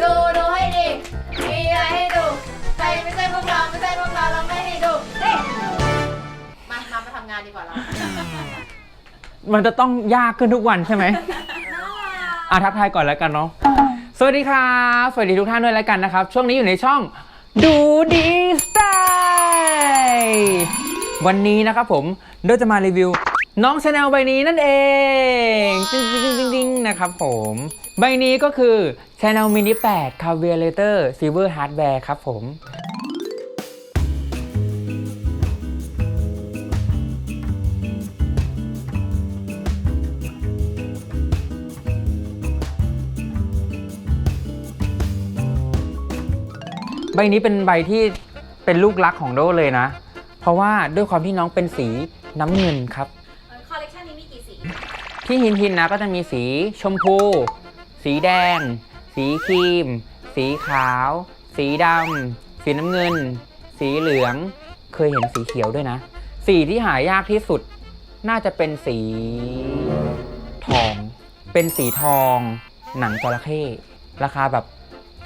ดูดูให้ดี มีอะไรให้ดู ใครไม่ใช่พวกเราไม่ใช่พวกเราเราไม่ให้ดูเฮ้มามามาทำงานดีกว่าเรา มันจะต้องยากขึ้นทุกวันใช่ไหมอะทักทายก่อนแล้วกันเนาะ สวัสดีครับ สวัสดีทุกท่านด้วยแล้วกันนะครับ ช่วงนี้อยู่ในช่องดูดีสไตล์วันนี้นะครับผมโดยจะมารีวิว น้องชาแนลใบนี้นั่นเองจริงจริงจริงจริงนะครับผม ใบนี้ก็คือ Channel Mini 8 Carburetor Silver Hardware ครับผมใบนี้เป็นใบที่เป็นลูกรักของโดเลยนะ เพราะว่าด้วยความที่น้องเป็นสีน้ำเงินครับ ที่หินหินนะก็จะมีสีชมพู สีแดง สีครีม สีขาว สีดำสีน้ำเงิน สีเหลือง เคยเห็นสีเขียวด้วยนะ สีที่หายากที่สุดน่าจะเป็นสี ทอง เป็นสีทอง หนังจระเข้ราคาแบบ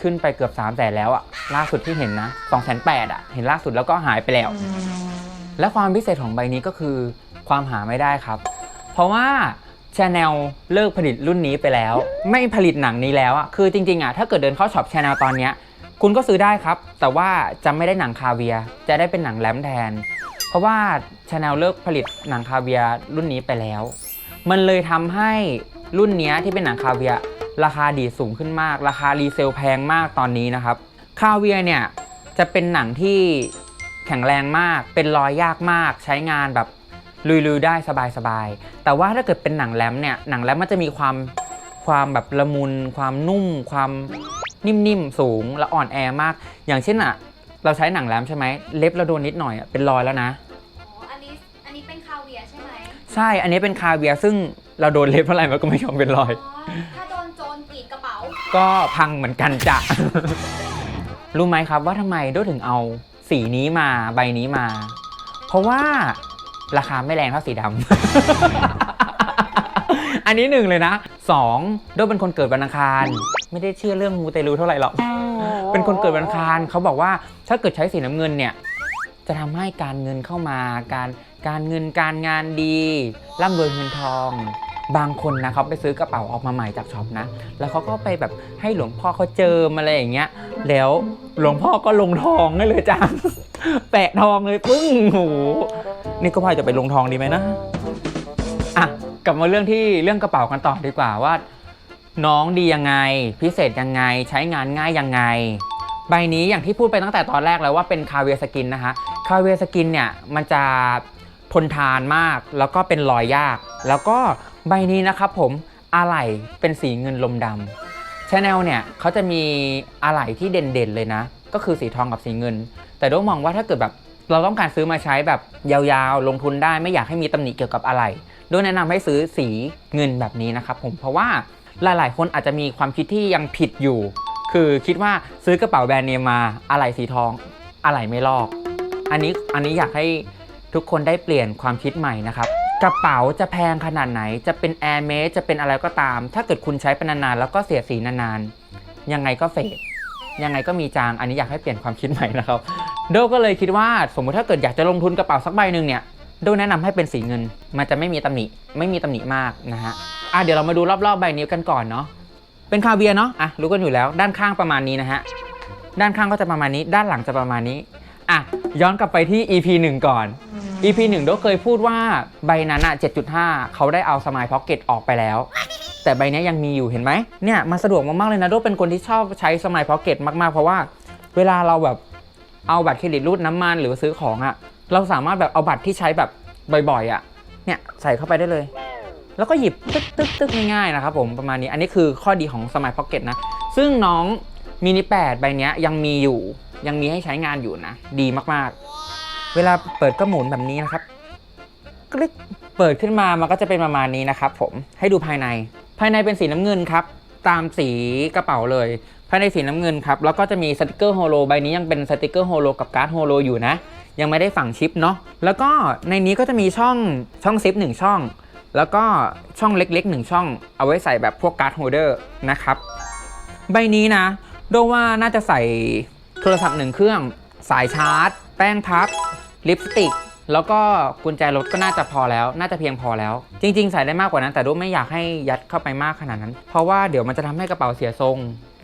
ขึ้นไปเกือบ3ามแสนแล้วอะล่าสุดที่เห็นนะ2องแสนแปดอะเห็นล่าสุดแล้วก็หายไปแล้ว และความพิเศษของใบนี้ก็คือ ความหาไม่ได้ครับ เพราะว่า ชาแนลเลิกผลิตรุ่นนี้ไปแล้ว ไม่ผลิตหนังนี้แล้วอะคือจริงๆอะถ้าเกิดเดินเข้าช็อปชาแนลตอนเนี้ยคุณก็ซื้อได้ครับ แต่ว่าจะไม่ได้หนังคาเวียจะได้เป็นหนังแรมแทน เพราะว่าชาแนลเลิกผลิตหนังคาเวียรุ่นนี้ไปแล้ว มันเลยทำให้รุ่นนี้ที่เป็นหนังคาเวียราคาดีสูงขึ้นมาก ราคารีเซลแพงมากตอนนี้นะครับคาเวียเนี่ยจะเป็นหนังที่แข็งแรงมาก เป็นรอยยากมาก ใช้งานแบบ ลุยๆได้สบายๆ แต่ว่าถ้าเกิดเป็นหนังแรมเนี่ยหนังแรมมันจะมีความความแบบละมุน ความนุ่ม ความนิ่มๆ สูงและอ่อนแอมาก อย่างเช่นอะเราใช้หนังแรมใช่ไหมเล็บเราโดนนิดหน่อยอะเป็นรอยแล้วนะ อ๋อ อันนี้ อันนี้เป็นคาเวียร์ใช่ไหมใช่อันนี้เป็นคาเวียร์ซึ่งเราโดนเล็บเท่าไหร่มันก็ไม่ยอมเป็นรอย อ๋อ ถ้าโดนโจรกรีดกระเป๋า ก็พังเหมือนกันจ้ะ รู้ไหมครับว่าทำไมโดถึงเอาสีนี้มาใบนี้มา เพราะว่า ราคาไม่แรงเท่าสีดำ อันนี้หนึ่งเลยนะสองโดเป็นคนเกิดวันอังคาร ไม่ได้เชื่อเรื่องมูเตลูเท่าไหร่หรอก เป็นคนเกิดวันอังคารเขาบอกว่าถ้าเกิดใช้สีน้ำเงินเนี่ย จะทำให้การเงินเข้ามา การการเงินการงานดีร่ำรวยเงินทอง บางคนนะเขาไปซื้อกระเป๋าออกมาใหม่จากช็อปนะ แล้วเขาก็ไปแบบให้หลวงพ่อเขาเจิมอะไรอย่างเงี้ย แล้วหลวงพ่อก็ลงทองให้เลยจ้าแปะทองเลยปึ้งโหนี่ก็พายจะไปลงทองดีไหมนะอะกลับมาเรื่องที่เรื่องกระเป๋ากันต่อดีกว่าว่า น้องดียังไง พิเศษยังไง ใช้งานง่ายยังไง ใบนี้อย่างที่พูดไปตั้งแต่ตอนแรกแล้วว่าเป็นคาเวียสกินนะคะคาเวียสกินเนี่ยมันจะ นทานมาก แล้วก็เป็นรอยยาก แล้วก็ใบนี้นะครับผมอะไหล่เป็นสีเงินลมดำชาแนลเนี่ยเขาจะมีอะไหล่ที่เด่นๆเลยนะ ก็คือสีทองกับสีเงิน แต่ด้มองว่าถ้าเกิดแบบเราต้องการซื้อมาใช้แบบยาวๆ ลงทุนได้ไม่อยากให้มีตำหนิเกี่ยวกับอะไหล่โดยแนะนำให้ซื้อสีเงินแบบนี้นะครับผมเพราะว่าหลายๆ คนอาจจะมีความคิดที่ยังผิดอยู่ คือคิดว่าซื้อกระเป๋าแบรนด์เนมมาอะไหล่สีทองอะไหล่ไม่ลอก อันนี้อันนี้อยากให้ ทุกคนได้เปลี่ยนความคิดใหม่นะครับกระเป๋าจะแพงขนาดไหน จะเป็นแอร์เมสจะเป็นอะไรก็ตาม ถ้าเกิดคุณใช้ไปนานๆแล้วก็เสียสีนานๆ ยังไงก็เฟดยังไงก็มีจาง อันนี้อยากให้เปลี่ยนความคิดใหม่นะครับ โดก็เลยคิดว่าสมมุติถ้าเกิดอยากจะลงทุนกระเป๋าสักใบหนึ่งเนี่ย โดแนะนำให้เป็นสีเงิน มันจะไม่มีตำหนิ ไม่มีตำหนิมากนะฮะ อะเดี๋ยวเรามาดูรอบๆใบนี้กันก่อนเนาะ เป็นคาเวียเนาะ อะรู้กันอยู่แล้ว ด้านข้างประมาณนี้นะฮะ ด้านข้างก็จะประมาณนี้ ด้านหลังจะประมาณนี้ อะย้อนกลับไปที่ EP 1 ก่อน EP 1โดเคยพูดว่าใบนั้นอะ7.5 เขาได้เอาสมายพ็อกเก็ตออกไปแล้ว แต่ใบนี้ยังมีอยู่เห็นไหมเนี่ยมันสะดวกมากๆเลยนะโดเป็นคนที่ชอบใช้สมายพ็อกเก็ตมากๆ เพราะว่าเวลาเราแบบเอาบัตรเครดิตรูดน้ำมันหรือว่าซื้อของอะเราสามารถแบบเอาบัตรที่ใช้แบบบ่อยๆอะเนี่ยใส่เข้าไปได้เลย แล้วก็หยิบตึ๊กตึ๊กตึ๊กง่ายๆนะครับผมประมาณนี้อันนี้คือข้อดีของสมายพ็อกเก็ตนะซึ่งน้องมินิ8ใบเนี้ยยังมีอยู่ยังมีให้ใช้งานอยู่นะ ดีมากๆ เวลาเปิดก็หมุนแบบนี้นะครับกริ๊กเปิดขึ้นมามันก็จะเป็นประมาณนี้นะครับ ผมให้ดูภายใน ภายในเป็นสีน้ำเงินครับ ตามสีกระเป๋าเลย ภายในสีน้ำเงินครับแล้วก็จะมีสติกเกอร์โฮโลใบนี้ยังเป็นสติกเกอร์โฮโลกับการ์ดโฮโลอยู่นะ ยังไม่ได้ฝังชิปเนาะแล้วก็ในนี้ก็จะมีช่องช่องซิปหนึ่งช่องแล้วก็ช่องเล็กๆหนึ่งช่องเอาไว้ใส่แบบพวกการ์ดโฮเดอร์นะครับ ใบนี้นะ โดว่าน่าจะใส่โทรศัพท์หนึ่งเครื่อง สายชาร์จ แป้งพับ ลิปสติก แล้วก็กุญแจรถก็น่าจะพอแล้ว น่าจะเพียงพอแล้ว จริง ๆ ใส่ได้มากกว่านั้น แต่โดไม่อยากให้ยัดเข้าไปมากขนาดนั้น เพราะว่าเดี๋ยวมันจะทำให้กระเป๋าเสียทรง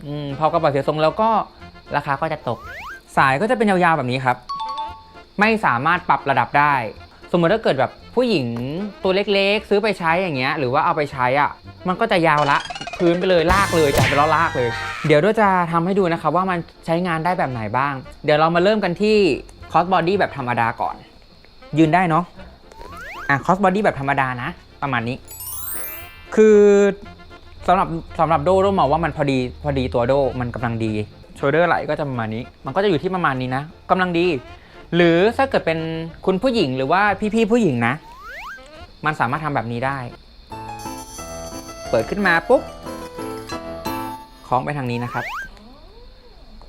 อพอกระเป๋าเสียทรงแล้วก็ราคาก็จะตก สายก็จะเป็นยาวๆแบบนี้ครับ ไม่สามารถปรับระดับได้ สมมติถ้าเกิดแบบผู้หญิงตัวเล็กๆ ซื้อไปใช้อย่างเงี้ย หรือว่าเอาไปใช้อะ มันก็จะยาวละพื้นไปเลยลากเลยจับไปแล้วลากเลย เดี๋ยวด้วยจะทำให้ดูนะครับว่ามันใช้งานได้แบบไหนบ้าง เดี๋ยวเรามาเริ่มกันที่ คอสบอดี้แบบธรรมดาก่อน ยืนได้เนาะอะคอสบอดี้แบบธรรมดานะ ประมาณนี้ คือสำหรับสำหรับโดโดมองว่ามันพอดีพอดีตัวโดมันกำลังดีโชเดอร์ไหลก็จะประมาณนี้ มันก็จะอยู่ที่ประมาณนี้นะกำลังดี หรือถ้าเกิดเป็นคุณผู้หญิงหรือว่าพี่ๆผู้หญิงนะ มันสามารถทำแบบนี้ได้ เปิดขึ้นมาปุ๊บคล้องไปทางนี้นะครับ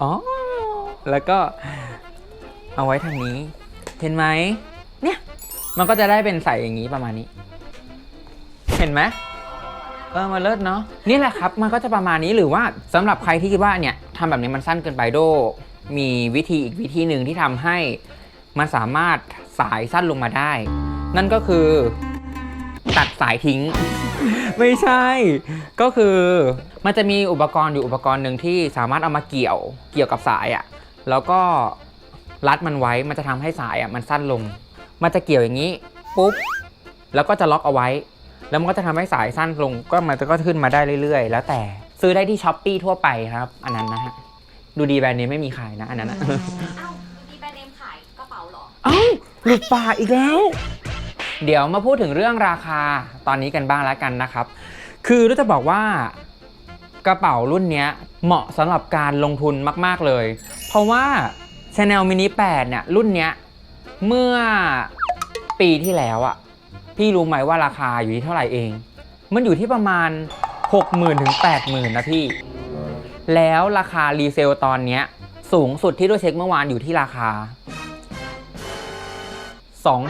อ๋อ แล้วก็ เอาไว้ทางนี้ เห็นไหม เนี่ย มันก็จะได้เป็นใส่อย่างนี้ประมาณนี้ เห็นไหมเออมาเลิศเนาะนี่แหละครับ มันก็จะประมาณนี้หรือว่าสำหรับใครที่คิดว่าเนี่ยทำแบบนี้มันสั้นเกินไปโด มีวิธีอีกวิธีหนึ่งที่ทำให้มันสามารถสายสั้นลงมาได้ นั่นก็คือ ตัดสายทิ้ง ไม่ใช่ ก็คือมันจะมีอุปกรณ์อยู่อุปกรณ์หนึ่งที่สามารถเอามาเกี่ยวเกี่ยวกับสายอะ่ะแล้วก็ รัดมันไว้มันจะทำให้สายอะ่ะมันสั้นลง มันจะเกี่ยวอย่างนี้ปุ๊บแล้วก็จะล็อกเอาไว้ แล้วมันก็จะทำให้สายสั้นลงก็มันก็ขึ้นมาได้เรื่อย ๆ แล้วแต่ซื้อได้ที่ช้อปปีทั่วไปครับ อันนั้นนะฮะดูดีแบรนด์นี้ไม่มีขายนะอันนั้นนะอ้าวดีแบรนด์เนมขายกระเป๋าเหรอเอ้าหลุดปากอีกแล้ว เดี๋ยวมาพูดถึงเรื่องราคาตอนนี้กันบ้างแล้วกันนะครับ คือรู้จะบอกว่ากระเป๋ารุ่นเนี้ยเหมาะสำหรับการลงทุนมาก ๆเลย เพราะว่า Chanel Mini 8เนี่ยรุ่นเนี้ยเมื่อปีที่แล้วอะพี่รู้ไหมว่าราคาอยู่ที่เท่าไหร่เอง มันอยู่ที่ประมาณ 60,000ถึง80,000นะพี่ แล้วราคารีเซลตอนเนี้ยสูงสุดที่ด้วยเช็คเมื่อวานอยู่ที่ราคา 2 1 0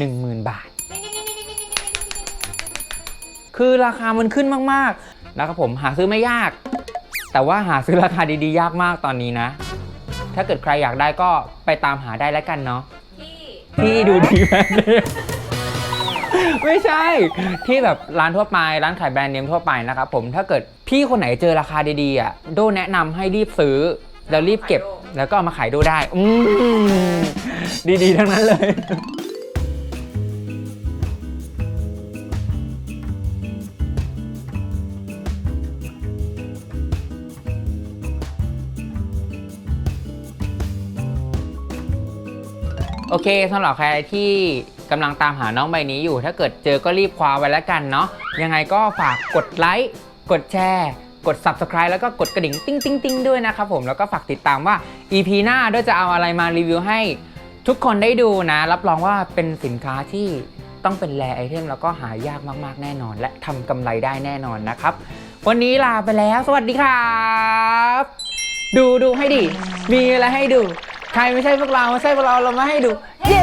0 0 0 บาท คือราคามันขึ้นมาก ๆ นะครับผมหาซื้อไม่ยาก แต่ว่าหาซื้อราคาดี ๆ ยากมากตอนนี้นะ ถ้าเกิดใครอยากได้ก็ไปตามหาได้แล้วกันเนาะ ที่ที่ดูดีแบรนด์เนมไม่ใช่ ที่แบบร้านทั่วไป ร้านขายแบรนด์เนมทั่วไปนะครับผมถ้าเกิดพี่คนไหนเจอราคาดีๆอะโดแนะนำให้รีบซื้อ แล้วรีบเก็บแล้วก็เอามาขายโดได้ อืมดีๆ ทั้งนั้นเลย โอเคสำหรับใครที่กำลังตามหาน้องใบนี้อยู่ ถ้าเกิดเจอก็รีบคว้าไว้แล้วกันเนาะยังไงก็ฝากกดไลค์กดแชร์กด Subscribe แล้วก็กดกระดิ่งติ้งติ้งติ้งด้วยนะครับผมแล้วก็ฝากติดตามว่า EP หน้าด้วยจะเอาอะไรมารีวิวให้ทุกคนได้ดูนะ รับรองว่าเป็นสินค้าที่ต้องเป็นแรไอเทมแล้วก็หายากมาก ๆ แน่นอน และทำกำไรได้แน่นอนนะครับ วันนี้ลาไปแล้ว สวัสดีครับ ดูดูให้ดิมีอะไรให้ดู ใครไม่ใช่พวกเราไม่ใช่พวกเราเรามาให้ดู เย้